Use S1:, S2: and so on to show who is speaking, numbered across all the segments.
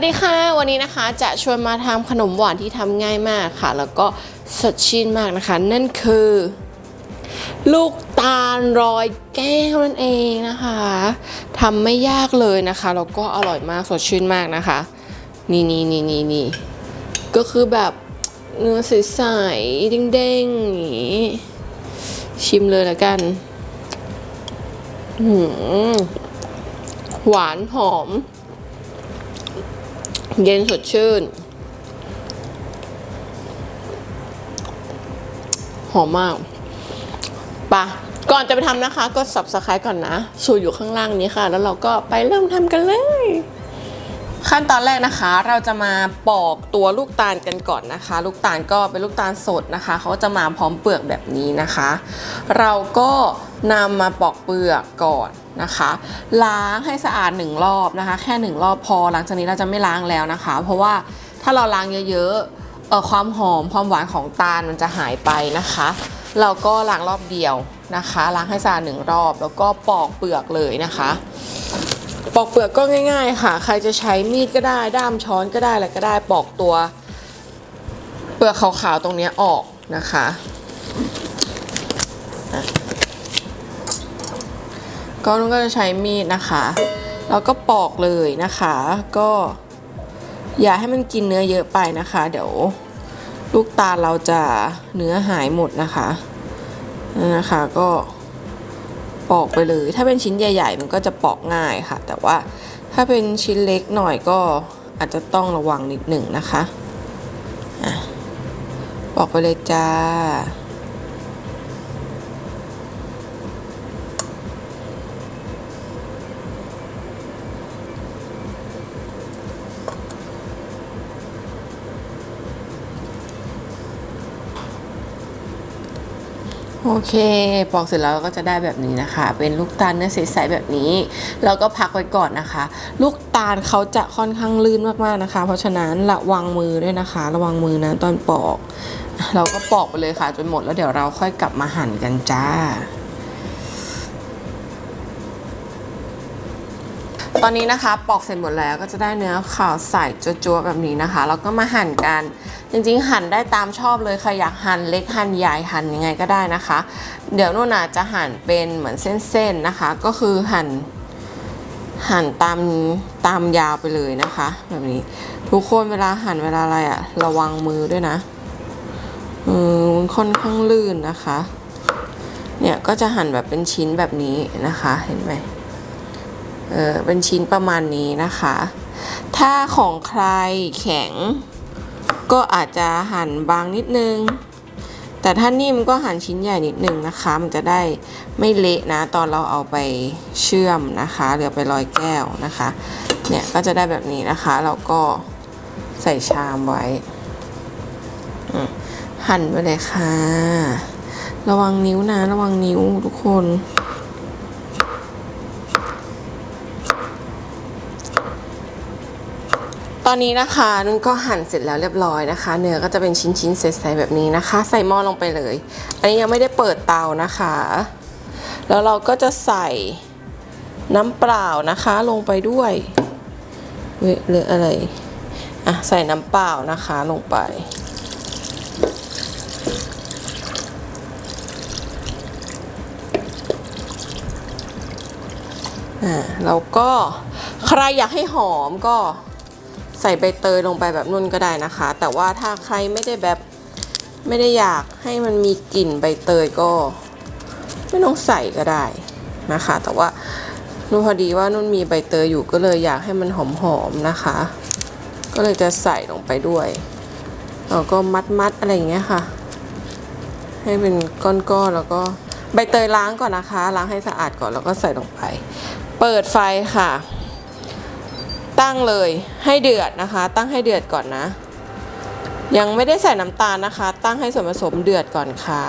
S1: วัสดีค่ะ วันนี้นะคะจะชวนมาทำขนมหวานที่ทำง่ายมากค่ะ แล้วก็สดชื่นมากนะคะ นั่นคือ ลูกตาลรอยแก้วนั่นเองนะคะทำไม่ยากเลยนะคะแล้วก็อร่อยมากสดชื่นมากนะคะ นี่นี่นี่นี่นี่ก็คือแบบเนื้อใสๆเด้งๆอย่างนี้ชิมเลยแล้วกันหืมหวานหอม เย็นสดชื่น หอมมากปะก่อนจะไปทำนะคะ ก็ subscribe ก่อนนะสูตรอยู่ข้างล่างนี้ค่ะ แล้วเราก็ไปเริ่มทำกันเลย ขั้นตอนแรกนะคะ เราจะมาปอกตัวลูกตาลกันก่อนนะคะ ลูกตาลก็เป็นลูกตาลสดนะคะ เขาจะมาพร้อมเปลือกแบบนี้นะคะ เราก็นำมาปอกเปลือกก่อนนะคะ ล้างให้สะอาดหนึ่งรอบนะคะ แค่หนึ่งรอบพอหลังจากนี้เราจะไม่ล้างแล้วนะคะ เพราะว่าถ้าเราล้างเยอะๆเออความหอมความหวานของตาลมันจะหายไปนะคะ เราก็ล้างรอบเดียวนะคะ ล้างให้สะอาดหนึ่งรอบ แล้วก็ปอกเปลือกเลยนะคะ ปอกเปลือกก็ง่าย ๆ ค่ะ ใครจะใช้มีดก็ได้ ด้ามช้อนก็ได้อะไรก็ได้ปอกตัว เปลือกขาวๆตรงนี้ออกนะคะ ก็นุ่นก็จะใช้มีดนะคะแล้วก็ปอกเลยนะคะ ก็อย่าให้มันกินเนื้อเยอะไปนะคะ เดี๋ยวลูกตาเราจะเนื้อหายหมดนะคะนะคะก็ ปอกไปเลย ถ้าเป็นชิ้นใหญ่ ๆ มันก็จะปอกง่ายค่ะ แต่ว่าถ้าเป็นชิ้นเล็กหน่อยก็อาจจะต้องระวังนิดหนึ่งนะคะปอกไปเลยจ้า โอเค ปอกเสร็จแล้วก็จะได้แบบนี้นะคะ เป็นลูกตาลเนื้อใสๆแบบนี้ แล้วก็พักไว้ก่อนนะคะ ลูกตาลเขาจะค่อนข้างลื่นมากๆนะคะ เพราะฉะนั้นระวังมือด้วยนะคะ ระวังมือนะตอนปอก เราก็ปอกไปเลยค่ะจนหมดแล้วเดี๋ยวเราค่อยกลับมาหั่นกันจ้า ตอนนี้นะคะปอกเสร็จหมดแล้วก็จะได้เนื้อขาวใสจัวๆแบบนี้นะคะแล้วก็มาหั่นกัน จริงๆ หั่นได้ตามชอบเลยใครอยากหั่นเล็กหั่นใหญ่หั่นยังไงก็ได้นะคะ เดี๋ยวนุ่นอาจจะหั่นเป็นเหมือนเส้นๆนะคะ ก็คือหั่นหั่นตามตามยาวไปเลยนะคะ แบบนี้ทุกคนเวลาหั่นเวลาอะไรอะระวังมือด้วยนะมืมันค่อนข้างลื่นนะคะ เนี่ยก็จะหั่นแบบเป็นชิ้นแบบนี้นะคะเห็นไหม เออเป็นชิ้นประมาณนี้นะคะ ถ้าของใครแข็ง ก็อาจจะหั่นบางนิดนึง แต่ถ้านิ่มก็หั่นชิ้นใหญ่นิดนึงนะคะ มันจะได้ไม่เละนะ ตอนเราเอาไปเชื่อมนะคะหรือเอาไปลอยแก้วนะคะ เนี่ยก็จะได้แบบนี้นะคะเราก็ใส่ชามไว้ หั่นไปเลยค่ะ ระวังนิ้วนะ ระวังนิ้วทุกคน ตอนนี้นะคะนุ่นก็หั่นเสร็จแล้วเรียบร้อยนะคะ เนื้อก็จะเป็นชิ้นๆใสๆแบบนี้นะคะ ใส่หม้อลงไปเลย อันนี้ยังไม่ได้เปิดเตานะคะ แล้วเราก็จะใส่น้ำเปล่านะคะลงไปด้วยเว้ยหรืออะไรอะใส่น้ำเปล่านะคะลงไปอ่าแล้วก็ใครอยากให้หอมก็ ใส่ใบเตยลงไปแบบนุ่นก็ได้นะคะ แต่ว่าถ้าใครไม่ได้แบบไม่ได้อยากให้มันมีกลิ่นใบเตยก็ ไม่ต้องใส่ก็ได้นะคะ แต่ว่านุ่นพอดีว่านุ่นมีใบเตยอยู่ก็เลยอยากให้มันหอมๆนะคะ ก็เลยจะใส่ลงไปด้วยแล้วก็มัดๆอะไรอย่างเงี้ยค่ะ ให้เป็นก้อนๆแล้วก็ใบเตยล้างก่อนนะคะ ล้างให้สะอาดก่อนแล้วก็ใส่ลงไป เปิดไฟค่ะ ตั้งเลยให้เดือดนะคะ ตั้งให้เดือดก่อนนะ ยังไม่ได้ใส่น้ำตาลนะคะ ตั้งให้ส่วนผสมเดือดก่อนค่ะ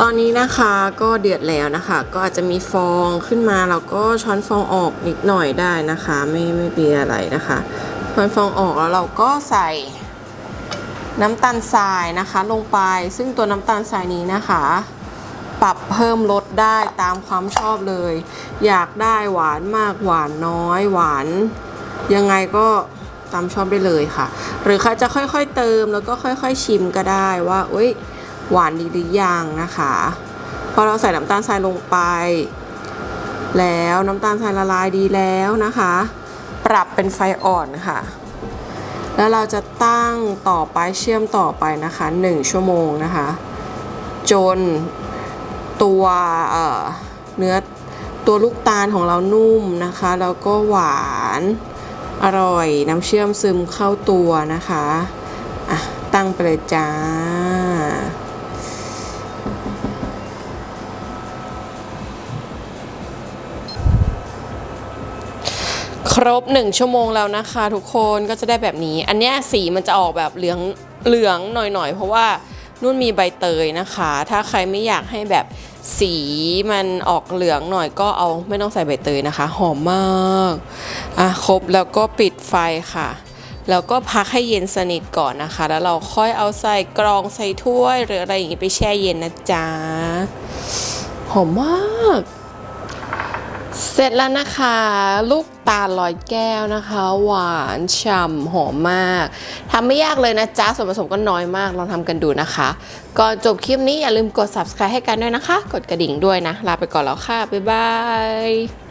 S1: ตอนนี้นะคะก็เดือดแล้วนะคะ ก็อาจจะมีฟองขึ้นมาเราก็ช้อนฟองออกนิดหน่อยได้นะคะ ไม่ไม่มีอะไรนะคะช้อนฟองออกแล้วเราก็ใส่น้ำตาลทรายนะคะ ลงไปซึ่งตัวน้ำตาลทรายนี้นะคะ ปรับเพิ่มลดได้ตามความชอบเลย อยากได้หวานมากหวานน้อยหวาน ยังไงก็ตามชอบได้เลยค่ะ หรือใครจะค่อยๆเติมแล้วก็ค่อยๆชิมก็ได้ว่าอุ้ยหวานดีหรือยังนะคะ พอเราใส่น้ำตาลทรายลงไป แล้วน้ำตาลทรายละลายดีแล้วนะคะ ปรับเป็นไฟอ่อนค่ะ แล้วเราจะตั้งต่อไปเชื่อมต่อไปนะคะ 1 ชั่วโมงนะคะ จน ตัวเเนื้อตัวลูกตาลของเรานุ่มนะคะ แล้วก็หวานอร่อยน้ำเชื่อมซึมเข้าตัวนะคะอะตั้งไปเลยจ้า ครบ1ชั่วโมงแล้วนะคะ ทุกคนก็จะได้แบบนี้ อันนี้สีมันจะออกแบบเหลืองเหลืองหน่อยๆ เพราะว่า นุ่นมีใบเตยนะคะ ถ้าใครไม่อยากให้แบบสีมันออกเหลืองหน่อยก็เอาไม่ต้องใส่ใบเตยนะคะ หอมมากอะครบแล้วก็ปิดไฟค่ะ แล้วก็พักให้เย็นสนิทก่อนนะคะ แล้วเราค่อยเอาใส่กรองใส่ถ้วย หรืออะไรอย่างงี้ไปแช่เย็นนะจ๊ะ หอมมาก เสร็จแล้วนะคะ ลูกตาลลอยแก้วนะคะ หวานฉ่ำหอมมากทำไม่ยากเลยนะจ๊ะส่วนผสมก็น้อยมากลองทำกันดูนะคะ ก่อนจบคลิปนี้อย่าลืมกด subscribe ให้กันด้วยนะคะ กดกระดิ่งด้วยนะ ลาไปก่อนแล้วค่ะ บ๊ายบาย